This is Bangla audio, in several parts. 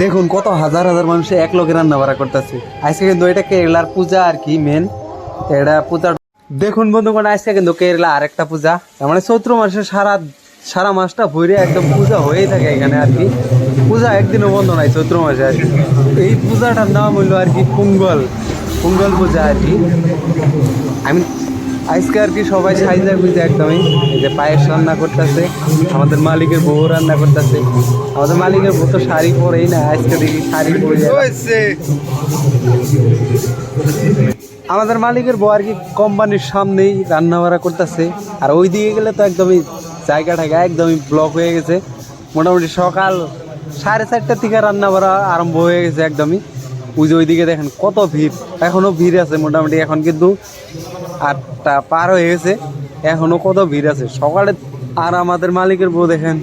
দেখুন কত হাজার হাজার মানুষ এক লোকে রান্না বাড়া করতেছে। আজকে কিন্তু এটা কেরালার পূজা আর কি মেন এটা পূজা। দেখুন বন্ধুগণ, আজকে কিন্তু কেরালা আরেকটা পূজা। মানে চৈত্র মাসে সারা সারা মাসটা ভরে একদম পূজা হয়েই থাকে এখানে আর কি। পূজা একদিনও বন্ধ নাই চৈত্র মাসে আর এই পূজাটার নাম হইল আর কি, পুঙ্গল। পুঙ্গল পূজা আর কি। আমি আজকে আর কি সবাই সাইজা বুঝতে একদমই। এই যে পায়েস রান্না করতেছে আমাদের মালিকের বউ রান্না করতেছে। আমাদের মালিকের বউ তো শাড়ি পরেই না আজকে দেখি শাড়ি পরে আমাদের মালিকের বউ আর কি কোম্পানির সামনেই রান্না বাড়া করতেছে আর ওই দিকে গেলে তো একদমই জায়গা জায়গাটাকে একদমই ব্লক হয়ে গেছে। মোটামুটি সকাল সাড়ে চারটার থেকে রান্না বাড়া আরম্ভ হয়ে গেছে একদমই। ওই যে ওইদিকে দেখেন কত ভিড় এখনও ভিড় আছে মোটামুটি এখন কিন্তু আটটা পার হয়ে গেছে। এখনও কত ভিড় আছে? সকালে আর আমাদের মালিকের বউ দেখেন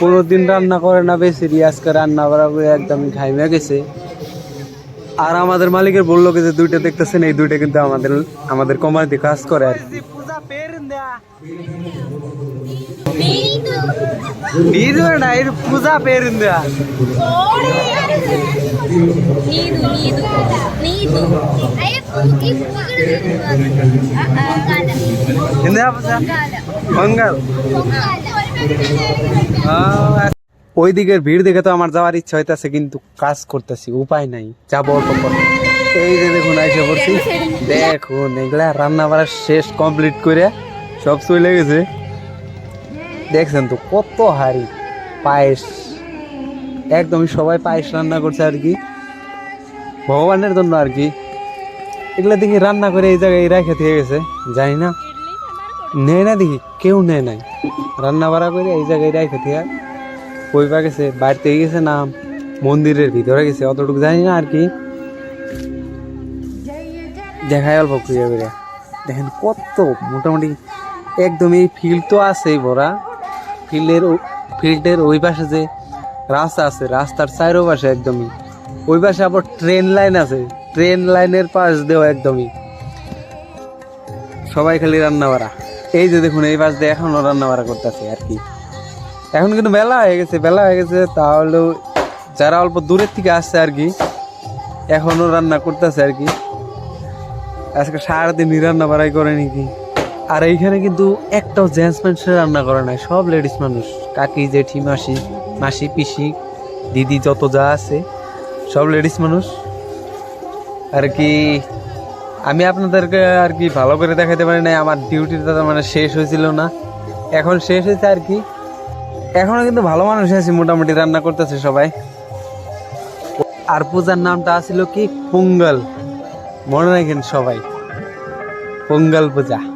কোনো দিন রান্না করে না বেশি আজকে রান্না করা করে একদম ঘাইমে গেছে। আর আমাদের মালিকের বলল যে দুইটা দেখতেছেন এই দুইটা কিন্তু আমাদের আমাদের কোম্পানিতে কাজ করে আর నీది కూడా పూజా పేరుందా ఎందా ওই দিকের ভিড় দেখে তো আমার যাওয়ার ইচ্ছা হইতাছে, কিন্তু কাজ করতেছি, উপায় নাই, যাব এই যে দেখুন, আইসে পড়ছি। দেখুন, এগুলা রান্না বাড়া শেষ কমপ্লিট করে সব চলে গেছে। দেখছেন তো কত হাড়ি, পায়েস। একদমই সবাই পায়েস রান্না করছে আর কি। ভগবানের জন্য আর কি। এগুলা দেখি রান্না করে এই জায়গায় রেখে থেকে গেছে, জানি না। নেয় না দেখি, কেউ নেয় নাই। রান্না বাড়া করে এই জায়গায় রেখে থেকে কই পা গেছে, বাড়িতে গেছে না, মন্দিরের ভিতরে গেছে, অতটুকু জানি না আর কি। দেখাই অল্প ক্রিয়া করে। দেখেন কত মোটামুটি একদম এই ফিল্ড তো আছেই ভরা। ফিল্ডের ফিল্ডের ওই পাশে যে রাস্তা আছে, রাস্তার চারো পাশে একদমই। ওই পাশে আবার ট্রেন লাইন আছে, ট্রেন লাইনের পাশ দেওয়া একদমই। সবাই খালি রান্না বাড়া এই যে দেখুন, এই পাশ দিয়ে এখনও রান্না বাড়া করতেছে আর কি। এখন কিন্তু বেলা হয়ে গেছে, বেলা হয়ে গেছে, তাহলেও যারা অল্প দূরের থেকে আসছে আর কি এখনও রান্না করতেছে আর কি। আজকে সারাদিনই রান্না বাড়াই করে নাকি। আর এইখানে কিন্তু একটাও জেন্টস মানুষের রান্না করে নাই, সব লেডিস মানুষ। কাকি, জেঠি, মাসি মাসি, পিসি, দিদি, যত যা আছে, সব লেডিস মানুষ। আর কি, আমি আপনাদেরকে আর কি ভালো করে দেখাতে পারি নাই, আমার ডিউটিটা মানে শেষ হয়েছিল না। এখন শেষ হয়েছে আর কি। এখনও কিন্তু ভালো মানুষ আছে, মোটামুটি রান্না করতেছে সবাই। আর পূজার নামটা আছিল কি? পোঙ্গল। মনে রাখেন সবাই। পোঙ্গল পূজা।